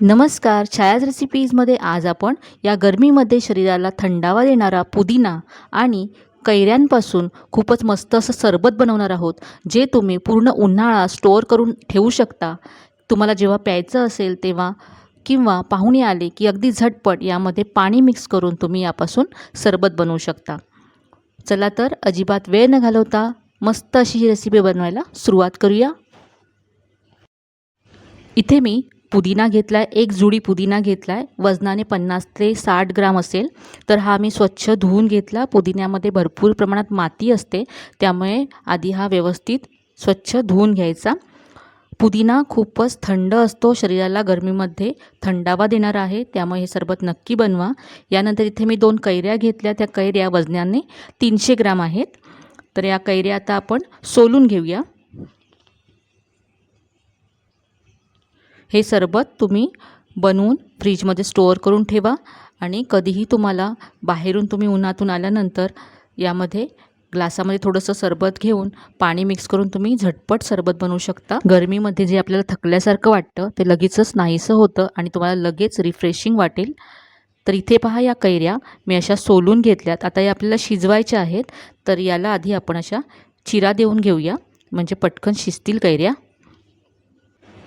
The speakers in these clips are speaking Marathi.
नमस्कार छायाज रेसिपीजमध्ये आज आपण या गरमीमध्ये शरीराला थंडावा देणारा पुदिना आणि कैऱ्यांपासून खूपच मस्त असं सरबत बनवणार आहोत जे तुम्ही पूर्ण उन्हाळा स्टोअर करून ठेवू शकता. तुम्हाला जेव्हा प्यायचं असेल तेव्हा किंवा पाहुणे आले की अगदी झटपट यामध्ये पाणी मिक्स करून तुम्ही यापासून सरबत बनवू शकता. चला तर अजिबात वेळ न घालवता मस्त अशी ही रेसिपी बनवायला सुरुवात करूया. इथे मी पुदिना घेतला आहे एक जुडी पुदिना घेतला आहे वजनाने पन्नास ते साठ ग्राम असेल तर हा मी स्वच्छ धुवून घेतला. पुदिन्यामध्ये भरपूर प्रमाणात माती असते त्यामुळे आधी हा व्यवस्थित स्वच्छ धुवून घ्यायचा. पुदिना खूपच थंड असतो शरीराला गरमीमध्ये थंडावा देणारा आहे त्यामुळे हे सरबत नक्की बनवा. यानंतर इथे मी दोन कैऱ्या घेतल्या त्या कैऱ्या वजनाने तीनशे ग्राम आहेत. तर या कैऱ्या आता आपण सोलून घेऊया. हे सरबत तुम्ही बनवून फ्रीजमध्ये स्टोअर करून ठेवा आणि कधीही तुम्हाला बाहेरून तुम्ही उन्हातून आल्यानंतर यामध्ये ग्लासामध्ये थोडंसं सरबत घेऊन पाणी मिक्स करून तुम्ही झटपट सरबत बनवू शकता. गरमीमध्ये जे आपल्याला थकल्यासारखं वाटतं ते लगेचच नाहीसं होतं आणि तुम्हाला लगेच रिफ्रेशिंग वाटेल. तर इथे पहा या कैऱ्या. मी अशा सोलून घेतल्यात. आता या आपल्याला शिजवायच्या आहेत. तर याला आधी आपण अशा चिरा देऊन घेऊया. म्हणजे पटकन शिजतील कैऱ्या.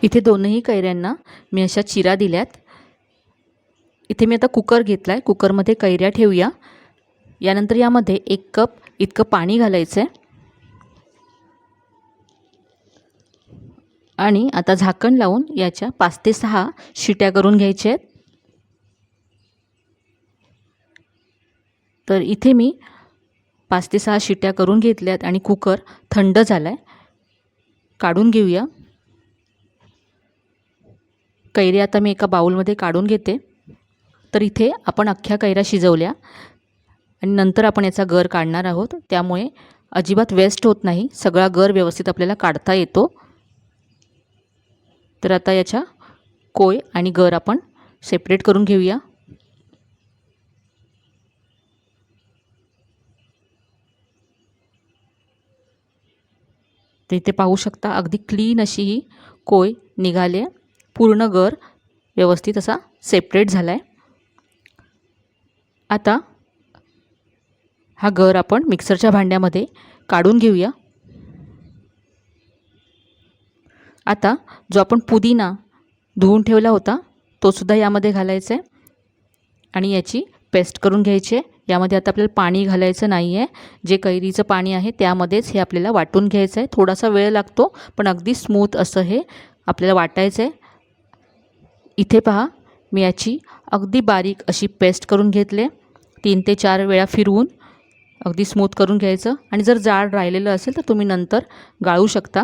इथे दोनही कैऱ्यांना मी अशा चिरा दिल्यात. इथे मी आता कुकर घेतला आहे कुकरमध्ये कैऱ्या ठेवूया. यानंतर यामध्ये एक कप इतकं पाणी घालायचं आहे आणि आता झाकण लावून याच्या पाच ते सहा शिट्या करून घ्यायच्या आहेत. तर इथे मी पाच ते सहा शिट्या करून घेतल्यात आणि कुकर थंड झाला आहे काढून घेऊया. कैऱ्या आता मी एका बाऊलमध्ये काढून घेते. तर इथे आपण अख्ख्या कैऱ्या शिजवल्या. आणि नंतर आपण याचा गर काढणार आहोत. त्यामुळे अजिबात वेस्ट होत नाही. सगळा गर व्यवस्थित आपल्याला काढता येतो. तर आता याच्या कोय आणि गर आपण सेपरेट करून घेऊया. तर इथे पाहू शकता अगदी क्लीन अशी ही कोय निघाली पूर्ण गर व्यवस्थित असा सेपरेट झाला आहे आता हा गर आपण मिक्सरच्या भांड्यामध्ये काढून घेऊया. आता जो आपण पुदिना धुवून ठेवला होता तोसुद्धा यामध्ये घालायचा आहे आणि याची पेस्ट करून घ्यायची आहे. यामध्ये आता आपल्याला पाणी घालायचं नाही आहे जे कैरीचं पाणी आहे त्यामध्येच हे आपल्याला वाटून घ्यायचं आहे थोडासा वेळ लागतो पण अगदी स्मूथ असं हे आपल्याला वाटायचं आहे इथे पहा मी याची अगदी बारीक अशी पेस्ट करून घेतले. तीन ते चार वेळा फिरवून अगदी स्मूथ करून घ्यायचं. आणि जर जाड राहिलेलं असेल तर तुम्ही नंतर गाळू शकता.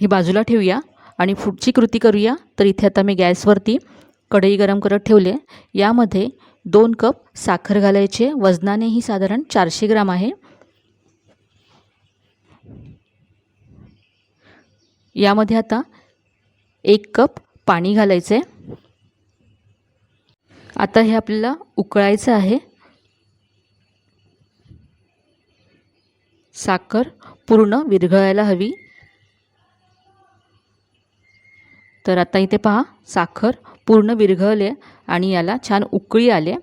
ही बाजूला ठेवूया आणि पुढची कृती करूया. तर इथे आता मी गॅसवरती कढई गरम करत ठेवले. यामध्ये दोन कप साखर घालायचे. वजनाने ही साधारण चारशे ग्राम आहे. यामध्ये आता एक कप पाणी घालायचं आहे आता हे आपल्याला उकळायचं आहे. साखर पूर्ण विरघळायला हवी. तर आता इथे पहा साखर पूर्ण विरघळले आणि याला छान उकळी आले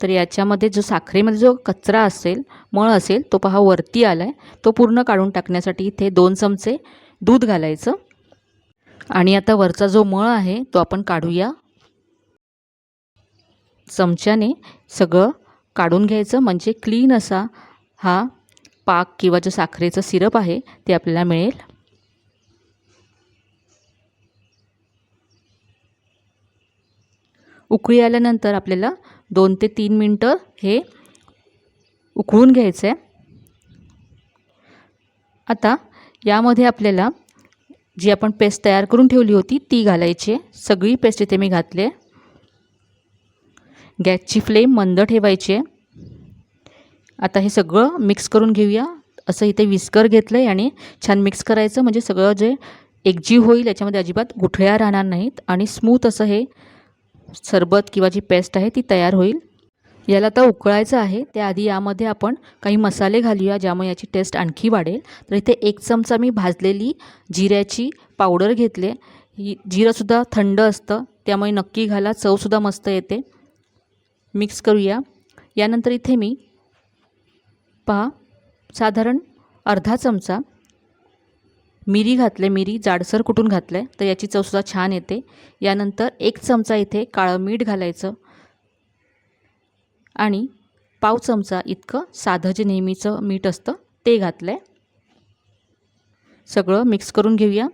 तर याच्यामध्ये जो साखरेमध्ये जो कचरा असेल मळ असेल तो पहा वरती आला आहे तो पूर्ण काढून टाकण्यासाठी इथे दोन चमचे दूध घालायचं. आणि आता वरचा जो मळ आहे तो आपण काढूया. चमच्याने सगळं काढून घ्यायचं. म्हणजे क्लीन असा हा पाक किंवा जो साखरेचं सिरप आहे ते आपल्याला मिळेल. उकळी आल्यानंतर आपल्याला दोन ते तीन मिनटं हे उकळून घ्यायचं आहे आता यामध्ये आपल्याला जी आपण पेस्ट तयार करून ठेवली होती ती घालायची. आहे सगळी पेस्ट इथे मी घातली. आहे गॅसची फ्लेम मंद ठेवायची. आहे आता हे सगळं मिक्स करून घेऊया. असं इथे विस्कर घेतलं आहे आणि छान मिक्स करायचं म्हणजे सगळं जे एकजीव होईल याच्यामध्ये अजिबात गुठळ्या राहणार नाहीत. आणि स्मूथ असं हे सरबत किंवा जी पेस्ट आहे ती तयार होईल. याला आता उकळायचं आहे. त्याआधी यामध्ये आपण काही मसाले घालूया ज्यामुळे याची टेस्ट आणखी वाढेल. तर इथे एक चमचा मी भाजलेली जिऱ्याची पावडर घेतले ही जिरंसुद्धा थंड असतं त्यामुळे नक्की घाला. चवसुद्धा मस्त येते. मिक्स करूया. यानंतर इथे मी पहा साधारण अर्धा चमचा मिरी घातले मिरी जाडसर कुटून घातलं आहे? तर याची चवसुद्धा छान येते. यानंतर एक चमचा इथे काळं मीठ घालायचं. आणि पाव चमचा इतकं साधं जे नेहमीचं मीठ असतं ते घातलं आहे सगळं मिक्स करून घेऊया.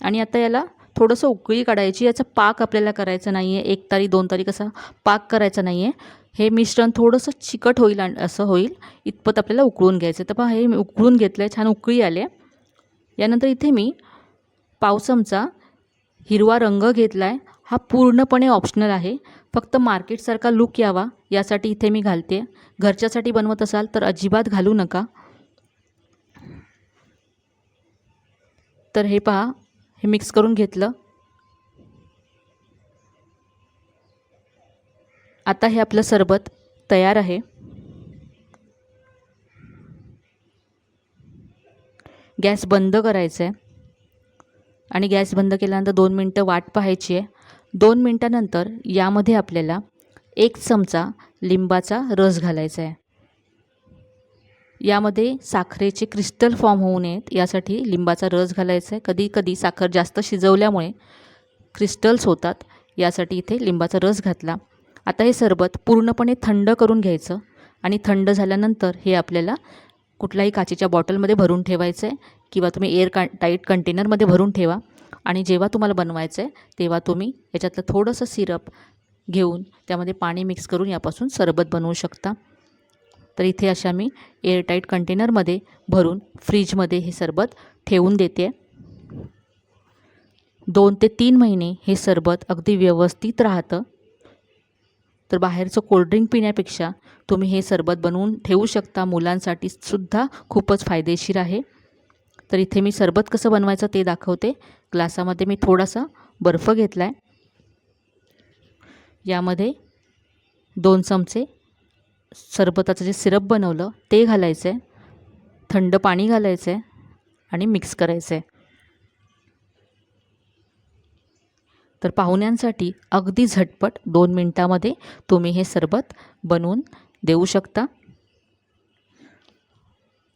आणि आता याला थोडंसं उकळी काढायची. याचा पाक आपल्याला करायचा नाही आहे एक तारी दोन तारी कसा पाक करायचा नाही आहे हे मिश्रण थोडंसं चिकट होईल आणि असं होईल. इतपत आपल्याला उकळून घ्यायचं. तर पहा हे मी उकळून घेतलं आहे छान उकळी आले यानंतर इथे मी पाव चमचा हिरवा रंग घेतला आहे हा पूर्णपणे ऑप्शनल आहे. फक्त मार्केटसारखा लुक यावा यासाठी इथे मी घालते. घरच्यासाठी बनवत असाल तर अजिबात घालू नका. तर हे पहा हे मिक्स करून घेतलं. आता हे आपलं सरबत तयार आहे. गॅस बंद करायचं आहे आणि गॅस बंद केल्यानंतर दोन मिनटं वाट पाहायची आहे. दोन मिनटानंतर यामध्ये आपल्याला एक चमचा लिंबाचा रस घालायचा आहे. यामध्ये साखरेचे क्रिस्टल फॉर्म होऊ नयेत यासाठी लिंबाचा रस घालायचा आहे. कधी कधी साखर जास्त शिजवल्यामुळे क्रिस्टल्स होतात यासाठी इथे लिंबाचा रस घातला. आता हे सरबत पूर्णपणे थंड करून घ्यायचं आणि थंड झाल्यानंतर हे आपल्याला कुठल्याही काचेच्या बॉटलमध्ये भरून ठेवायचं आहे किंवा तुम्ही एअर का टाईट कंटेनरमध्ये भरून ठेवा. आणि जेव्हा तुम्हाला बनवायचं आहे तेव्हा तुम्ही याच्यातलं थोडंसं सिरप घेऊन त्यामध्ये पाणी मिक्स करून यापासून सरबत बनवू शकता. तर इथे अशा मी एअरटाईट कंटेनरमध्ये भरून फ्रीजमध्ये हे सरबत ठेवून देते. दोन ते तीन महिने हे सरबत अगदी व्यवस्थित राहतं. तर बाहेरचं कोल्ड्रिंक पिण्यापेक्षा तुम्ही हे सरबत बनवून ठेवू शकता. मुलांसाठी सुद्धा खूपच फायदेशीर आहे. तर इथे मी सरबत कसं बनवायचं ते दाखवते. ग्लासामध्ये मी थोडासा बर्फ घेतला आहे यामध्ये दोन चमचे सरबताचं जे सिरप बनवलं ते घालायचं आहे थंड पाणी घालायचं आहे आणि मिक्स करायचं आहे तर पाहुण्यांसाठी अगदी झटपट दोन मिनटामध्ये तुम्ही हे सरबत बनवून देऊ शकता.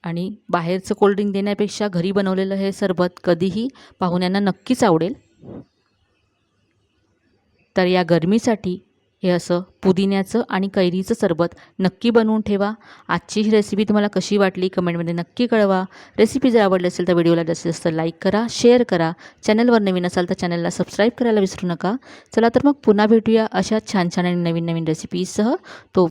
आणि बाहेरचं कोल्ड्रिंक देण्यापेक्षा घरी बनवलेलं हे सरबत कधीही पाहुण्यांना नक्कीच आवडेल. तर या गरमीसाठी हे असं पुदिन्याचं आणि कैरीचं सरबत नक्की बनवून ठेवा. आजची ही रेसिपी तुम्हाला कशी वाटली कमेंटमध्ये नक्की कळवा. रेसिपी जर आवडली असेल तर व्हिडिओला जास्तीत जास्त लाईक करा शेअर करा. चॅनलवर नवीन असाल तर चॅनलला सबस्क्राईब करायला विसरू नका. चला तर मग पुन्हा भेटूया अशा छान छान आणि नवीन नवीन रेसिपीजसह तो